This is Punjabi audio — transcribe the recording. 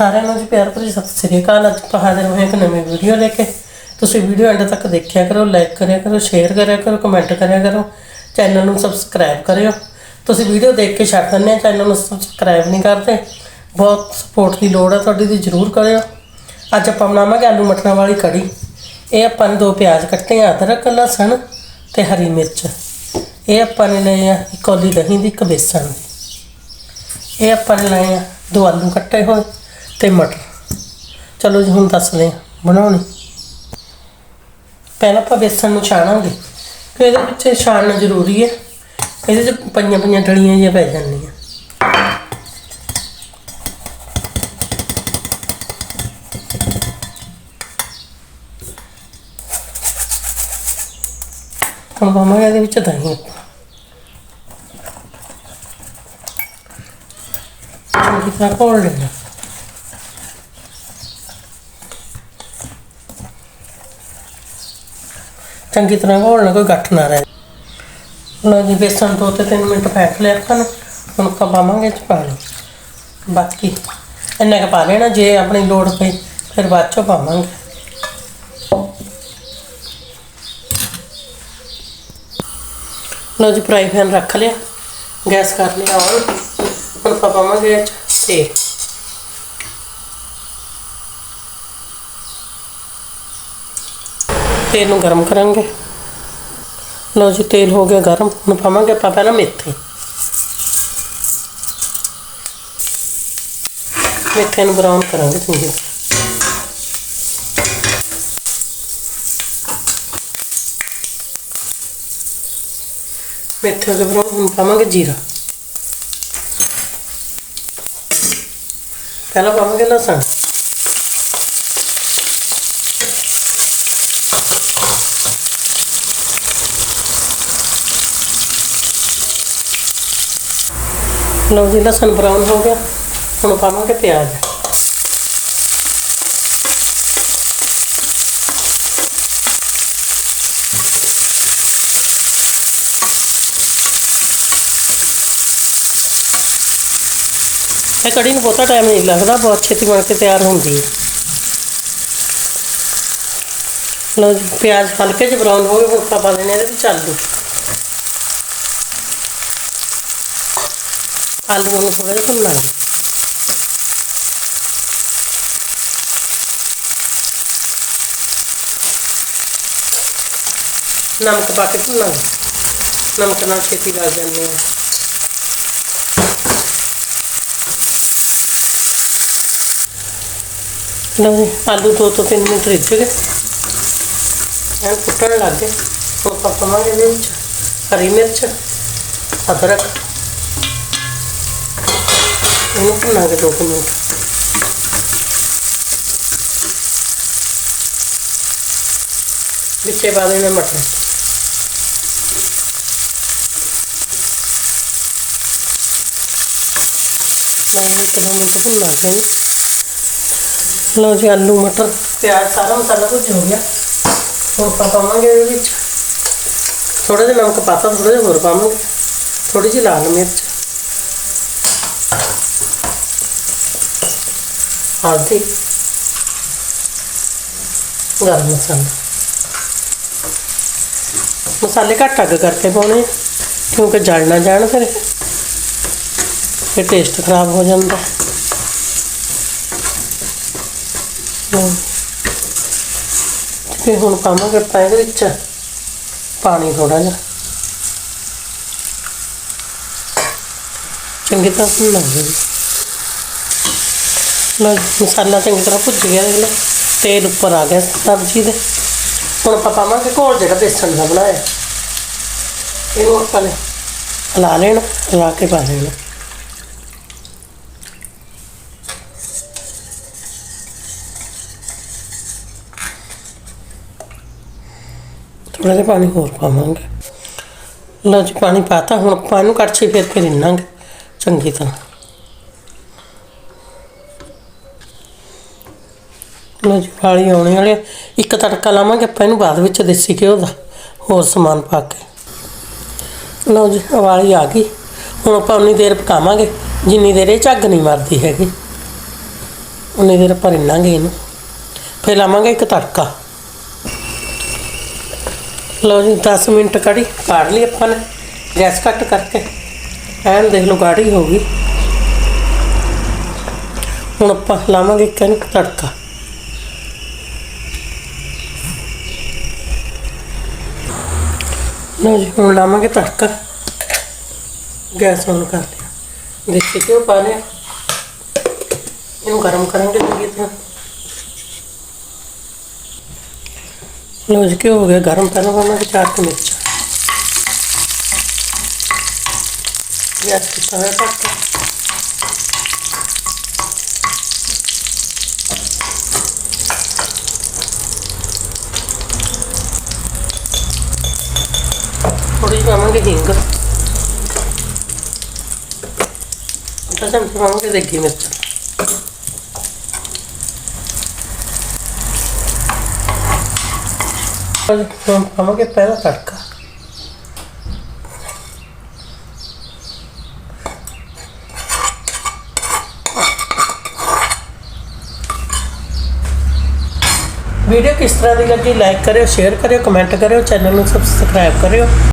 ਸਾਰਿਆਂ ਨੂੰ ਜੀ ਪਿਆਰ ਭਰੀ ਸਤਿ ਸ੍ਰੀ ਅਕਾਲ। ਅੱਜ ਆਪਾਂ ਹਾਜ਼ਰ ਹੋਏ ਇੱਕ ਨਵੀਂ ਵੀਡੀਓ ਲੈ ਕੇ। ਤੁਸੀਂ ਵੀਡੀਓ ਐਂਡ ਤੱਕ ਦੇਖਿਆ ਕਰੋ ਲਾਈਕ ਕਰਿਆ ਕਰੋ ਸ਼ੇਅਰ ਕਰਿਆ ਕਰੋ ਕਮੈਂਟ ਕਰਿਆ ਕਰੋ। ਚੈਨਲ ਨੂੰ ਸਬਸਕ੍ਰਾਈਬ ਕਰਿਓ। ਤੁਸੀਂ ਵੀਡੀਓ ਦੇਖ ਕੇ ਛੱਡ ਦਿੰਦੇ ਆ ਚੈਨਲ ਨੂੰ ਸਬਸਕ੍ਰਾਈਬ ਨਹੀਂ ਕਰਦੇ। ਬਹੁਤ ਸਪੋਰਟ ਦੀ ਲੋੜ ਹੈ ਤੁਹਾਡੀ, ਦੀ ਜ਼ਰੂਰ ਕਰਿਓ। ਅੱਜ ਆਪਾਂ ਬਣਾਵਾਂਗੇ ਆਲੂ ਮਟਰਾਂ ਵਾਲੀ ਕੜੀ। ਇਹ ਆਪਾਂ ਨੇ ਦੋ ਪਿਆਜ਼ ਕੱਟੇ ਆ, ਅਦਰਕ, ਲਸਣ ਤੇ ਹਰੀ ਮਿਰਚ। ਇਹ ਆਪਾਂ ਨੇ ਲਏ ਆ ਇੱਕ ਕੌਲੀ ਦਹੀਂ ਦੀ, ਇੱਕ ਬੇਸਣ ਦੀ। ਇਹ ਆਪਾਂ ਨੇ ਲਏ ਆ ਦੋ ਆਲੂ ਕੱਟੇ ਹੋਏ। ਤੇ ਮਟਰ। ਚਲੋ ਜੀ, ਹੁਣ ਦੱਸਦੇ ਹਾਂ। ਬਣਾਉਣੀ। ਪਹਿਲਾਂ ਆਪਾਂ ਬੇਸਣ ਨੂੰ ਛਾਣਾਂਗੇ। ਕਿ ਇਹਦੇ ਵਿੱਚ ਛਾਣਨਾ ਜ਼ਰੂਰੀ ਹੈ। ਇਹਦੇ 'ਚ ਪਈਆਂ ਪਈਆਂ ਡਲੀਆਂ ਜਿਹੀਆਂ ਪੈ ਜਾਂਦੀਆਂ। ਹੁਣ ਪਾਵਾਂਗੇ ਇਹਦੇ ਵਿੱਚ ਦਹੀਂ ਚੰਗੀ ਤਰ੍ਹਾਂ ਘੋਲ ਲੈਣਾ ਚੰਗੀ ਤਰ੍ਹਾਂ ਘੋਲ ਘੋਲਣਾ ਕੋਈ ਗੱਠ ਨਾ ਰਹੇ ਲਓ ਜੀ ਬੇਸਣ ਦੋ ਤੇ 3 ਮਿੰਟ ਫੈਂਟ ਲਿਆ ਆਪਾਂ ਹੁਣ ਆਪਾਂ ਪਾਵਾਂਗੇ 'ਚ ਪਾ ਪਾਣੀ ਬਾਕੀ ਇੰਨਾ ਕੁ ਪਾ ਲੈਣਾ, ਜੇ ਆਪਣੀ ਲੋੜ ਪਈ, ਫਿਰ ਬਾਅਦ ਚੋਂ ਪਾਵਾਂਗੇ। ਲਓ ਜੀ, ਫਰਾਈ ਪੈਨ ਰੱਖ ਲਿਆ, ਗੈਸ ਕਰ ਲਿਆ ਔਨ ਹੁਣ ਆਪਾਂ ਪਾਵਾਂਗੇ 'ਚ ਤੇਲ। ਤੇਲ ਨੂੰ ਗਰਮ ਕਰਾਂਗੇ। ਲਓ ਜੀ, ਤੇਲ ਹੋ ਗਿਆ ਗਰਮ। ਹੁਣ ਪਾਵਾਂਗੇ ਆਪਾਂ ਪਹਿਲਾਂ ਮੇਥੇ। ਮੇਥੇ ਨੂੰ ਬਰਾਊਨ ਕਰਾਂਗੇ ਚੰਗੀ ਤਰ੍ਹਾਂ। ਮੇਥੇ ਦੇ ਬਰਾਊਨ ਹੁਣ ਪਾਵਾਂਗੇ ਜੀਰਾ। ਪਹਿਲਾਂ ਪਾਵਾਂਗੇ ਲਸਣ। ਲਓ ਜੀ, ਲਸਣ ਬਰਾਊਨ ਹੋ ਗਿਆ। ਹੁਣ ਪਾਵਾਂਗੇ ਪਿਆਜ਼। ਇਹ ਕੜੀ ਨੂੰ ਬਹੁਤਾ ਟਾਈਮ ਨਹੀਂ ਲੱਗਦਾ, ਬਹੁਤ ਛੇਤੀ ਬਣ ਕੇ ਤਿਆਰ ਹੁੰਦੀ ਹੈ। ਲਓ ਜੀ, ਪਿਆਜ਼ ਹਲਕੇ ਜਿਹੇ ਬਰਾਊਨ ਹੋ ਗਏ, ਹੁਣ ਆਪਾਂ ਪਾ ਦੇਣੇ ਇਹਦੇ ਵਿੱਚ ਆਲੂ। ਆਲੂਆਂ ਨੂੰ ਥੋੜਾ ਜਿਹਾ ਭੁੰਨਾਂਗੇ ਨਮਕ ਪਾ ਕੇ ਭੁੰਨਾਂਗੇ ਨਮਕ ਨਾਲ ਛੇਤੀ ਲੱਗ ਜਾਂਦੀ ਹੈ ਲਓ ਜੀ ਆਲੂ ਦੋ ਤੋਂ ਤਿੰਨ ਮਿੰਟ ਰਿੱਝ ਗਏ ਐਨ ਫੁੱਟਣ ਲੱਗ ਗਏ ਹੁਣ ਆਪਾਂ ਪਾਵਾਂਗੇ ਇਹਦੇ ਵਿੱਚ ਹਰੀ ਮਿਰਚ ਅਦਰਕ ਇਹਨੂੰ ਭੁੰਨਾਂਗੇ ਦੋ ਕੁ ਮਿੰਟ। ਵਿੱਚੇ ਪਾ ਦੇਣੇ ਮਟਰ। ਮੈਂ ਇੱਕ ਦੋ ਮਿੰਟ ਭੁੰਨਾਂਗੇ ਇਹਨੂੰ ਲਓ ਜੀ, ਆਲੂ, ਮਟਰ, ਪਿਆਜ਼, ਸਾਰਾ ਮਸਾਲਾ ਭੁੱਜ ਹੋ ਗਿਆ। ਹੁਣ ਪਾਵਾਂਗੇ ਇਹਦੇ ਵਿੱਚ। ਥੋੜਾ ਜਿਹਾ ਨਮਕ ਪਾਤਾ ਥੋੜਾ ਜਿਹਾ ਹੋਰ ਪਾਵਾਂਗੇ। ਥੋੜੀ ਜਿਹੀ ਲਾਲ ਮਿਰਚ। ਹਲਦੀ ਗਰਮ ਮਸਾਲਾ। ਮਸਾਲੇ ਘੱਟ ਅੱਗ ਕਰਕੇ ਪਾਉਣੇ ਆ, ਕਿਉਂਕਿ ਜਲ ਨਾ ਜਾਣ ਫਿਰ। ਫਿਰ ਟੇਸਟ ਖਰਾਬ ਹੋ ਜਾਂਦਾ। ਤੇ ਹੁਣ ਪਾਵਾਂਗੇ ਆਪਾਂ ਇਹਦੇ ਵਿੱਚ ਪਾਣੀ ਥੋੜਾ ਜਿਹਾ। ਚੰਗੀ ਤਰ੍ਹਾਂ ਭੁੰਨਾਂਗੇ ਜੀ ਮਸਾਲਾ ਚੰਗੀ ਤਰ੍ਹਾਂ ਭੁੱਜ ਗਿਆ ਦੇਖ ਲਓ ਤੇਲ ਉੱਪਰ ਆ ਗਿਆ ਸਬਜ਼ੀ ਦੇ। ਹੁਣ ਆਪਾਂ ਪਾਵਾਂਗੇ ਘੋਲ ਜਿਹੜਾ ਬੇਸਣ ਦਾ ਬਣਾਇਆ। ਇਹਨੂੰ ਆਪਾਂ ਨੇ ਹਿਲਾ ਲੈਣਾ ਹਿਲਾ ਕੇ ਪਾ ਦੇਣਾ ਥੋੜਾ ਜਿਹਾ ਪਾਣੀ ਹੋਰ ਪਾਵਾਂਗੇ। ਲਓ ਜੀ, ਪਾਣੀ ਪਾਤਾ, ਹੁਣ ਆਪਾਂ ਇਹਨੂੰ ਕੜਛੀ ਫੇਰ ਕੇ ਰਿੰਨਾਂਗੇ ਚੰਗੀ ਤਰ੍ਹਾਂ। ਲਓ ਜੀ ਵਾਲੀ ਆਉਣੇ ਵਾਲੇ ਆ। ਇੱਕ ਤੜਕਾ ਲਾਵਾਂਗੇ, ਆਪਾਂ ਇਹਨੂੰ ਬਾਅਦ ਵਿੱਚ ਦੇਸੀ ਘਿਓ ਦਾ ਹੋਰ ਸਮਾਨ ਪਾ ਕੇ। ਲਓ ਜੀ ਵਾਲੀ ਆ ਗਈ। ਹੁਣ ਆਪਾਂ ਉਨੀ ਦੇਰ ਪਕਾਵਾਂਗੇ। ਜਿੰਨੀ ਦੇਰ ਇਹ ਝੱਗ ਨਹੀਂ ਮਰਦੀ ਹੈਗੀ। ਉਨੀ ਦੇਰ ਆਪਾਂ ਰਿੰਨਾਂਗੇ ਇਹਨੂੰ। ਫਿਰ ਲਾਵਾਂਗੇ ਇੱਕ ਤੜਕਾ। ਲਓ ਜੀ 10 ਮਿੰਟ ਕੜੀ ਕਾੜ ਲਈ ਆਪਾਂ ਨੇ। ਗੈਸ ਕੱਟ ਕਰਕੇ। ਐਨ ਦੇਖ ਲਓ, ਗਾੜੀ ਹੋ ਗਈ। ਹੁਣ ਆਪਾਂ ਲਾਵਾਂਗੇ ਇੱਕ ਤੜਕਾ। ਲਓ ਜੀ ਹੁਣ ਲਾਵਾਂਗੇ ਤੜਕਾ ਗੈਸ ਔਨ ਕਰ ਲਿਆ ਦੇਸੀ ਘਿਓ ਪਾ ਲਿਆ ਇਹਨੂੰ ਗਰਮ ਕਰਾਂਗੇ ਚੰਗੀ ਤਰ੍ਹਾਂ ਲਓ ਜੀ ਘਿਓ ਹੋ ਗਿਆ ਗਰਮ ਪਹਿਲਾਂ ਪਾਵਾਂਗੇ ਚਾਰ ਕੁ ਮਿਰਚਾਂ ਗੈਸ ਕੀਤਾ ਹੋਇਆ ਤੱਕ ਥੋੜੀ ਜਿਹੀ ਪਾਵਾਂਗੇ ਹਿੰਗ ਅੱਧਾ ਚਮਚ ਪਾਵਾਂਗੇ ਦੇਗੀ ਮਿਰਚ ਹੁਣ ਪਾਵਾਂਗੇ ਪਹਿਲਾ ਤੜਕਾ ਵੀਡੀਓ ਕਿਸ ਤਰ੍ਹਾਂ ਦੀ ਲੱਗੀ ਲਾਈਕ ਕਰਿਓ ਸ਼ੇਅਰ ਕਰਿਓ ਕਮੈਂਟ ਕਰਿਓ ਚੈਨਲ ਨੂੰ ਸਬਸਕ੍ਰਾਈਬ ਕਰਿਓ